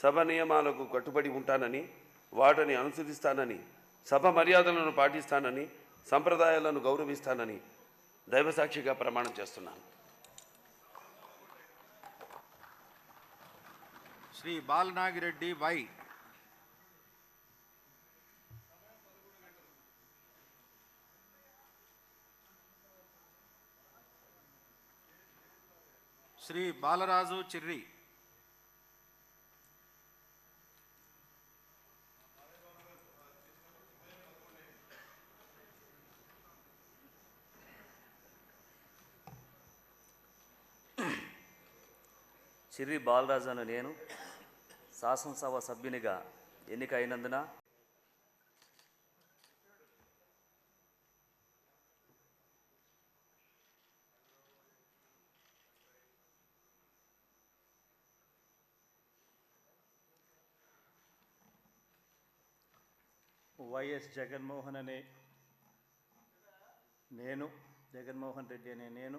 సభ నియమాలకు కట్టుబడి ఉంటానని వాటిని అనుసరిస్తానని సభ మర్యాదలను పాటిస్తానని సంప్రదాయాలను గౌరవిస్తానని దైవసాక్షిగా ప్రమాణం చేస్తున్నాను. శ్రీ బాలనాగిరెడ్డి వై. శ్రీ బాలరాజు చిర్రి. చిర్రి బాలరాజు అను నేను శాసనసభ సభ్యునిగా ఎన్నికైనందున వైఎస్ జగన్మోహన్ అనే నేను జగన్మోహన్ రెడ్డి అనే నేను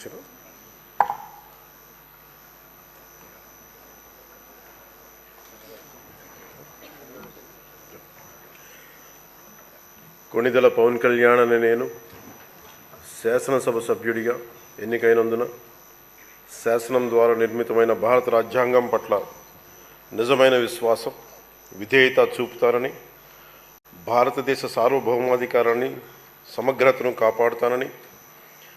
సాక్షిలో కొణిదల పవన్ కళ్యాణ్ అనే నేను శాసనసభ సభ్యుడిగా ఎన్నికైనందున శాసనం ద్వారా నిర్మితమైన భారత రాజ్యాంగం పట్ల నిజమైన విశ్వాసం విధేయత చూపుతానని భారతదేశ సార్వభౌమాధికారాన్ని సమగ్రతను కాపాడుతానని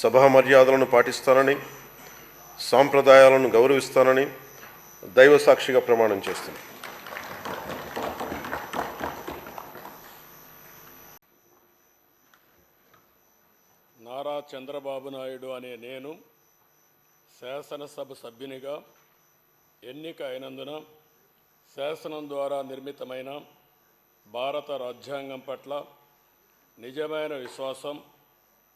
సభా మర్యాదలను పాటిస్తానని సాంప్రదాయాలను గౌరవిస్తానని దైవ సాక్షిగా ప్రమాణం చేస్తుంది నారా చంద్రబాబు నాయుడు అనే నేను శాసనసభ సభ్యునిగా ఎన్నిక అయినందున శాసనం ద్వారా నిర్మితమైన భారత రాజ్యాంగం పట్ల నిజమైన విశ్వాసం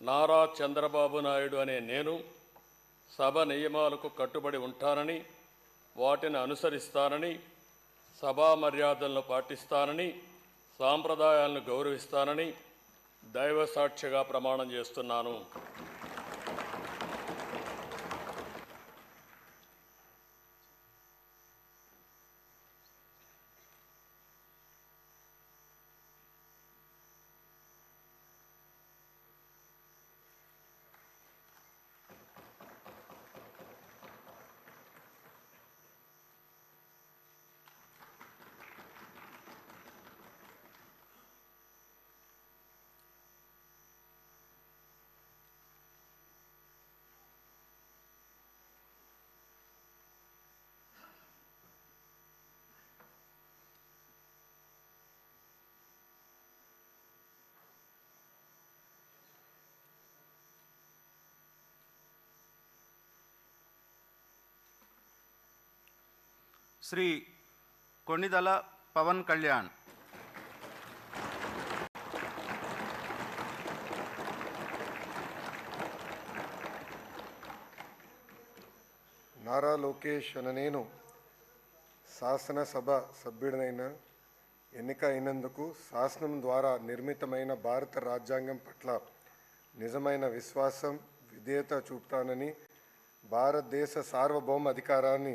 నారా చంద్రబాబు నాయుడు అనే నేను సభ నియమాలకు కట్టుబడి ఉంటానని వాటిని అనుసరిస్తానని సభా మర్యాదలను పాటిస్తానని సాంప్రదాయాలను గౌరవిస్తానని దైవ సాక్షిగా ప్రమాణం చేస్తున్నాను. శ్రీ కొణిదల పవన్ కళ్యాణ్. నారా లోకేష్ అన నేను శాసనసభ సభ్యుడినైన ఎన్నిక అయినందుకు శాసనం ద్వారా నిర్మితమైన భారత రాజ్యాంగం పట్ల నిజమైన విశ్వాసం విధేయత చూపుతానని భారతదేశ సార్వభౌమ అధికారాన్ని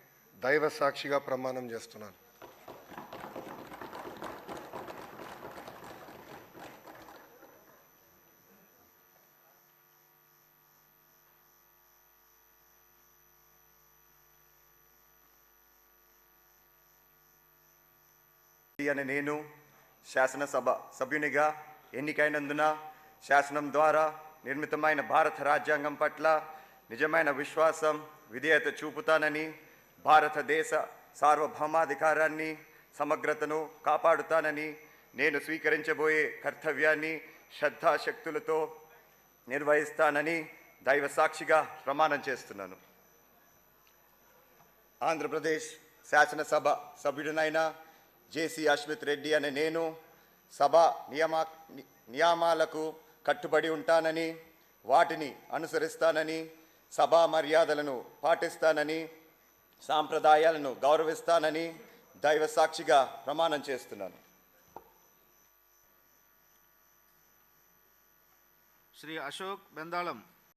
దైవ సాక్షిగా ప్రమాణం చేస్తున్నాను. అని నేను శాసనసభ సభ్యునిగా ఎన్నికైనందున శాసనం ద్వారా నిర్మితమైన భారత రాజ్యాంగం పట్ల నిజమైన విశ్వాసం విధేయత చూపుతానని భారతదేశ సార్వభౌమాధికారాన్ని సమగ్రతను కాపాడుతానని నేను స్వీకరించబోయే కర్తవ్యాన్ని శ్రద్ధాశక్తులతో నిర్వహిస్తానని దైవ సాక్షిగా ప్రమాణం చేస్తున్నాను. ఆంధ్రప్రదేశ్ శాసనసభ సభ్యుడినైన జేసీ అశ్విత్ రెడ్డి అనే నేను సభ నియమా నియామాలకు కట్టుబడి ఉంటానని వాటిని అనుసరిస్తానని సభా మర్యాదలను పాటిస్తానని సాంప్రదాయాలను గౌరవిస్తానని దైవ సాక్షిగా ప్రమాణం చేస్తున్నాను. శ్రీ అశోక్ బెందాళం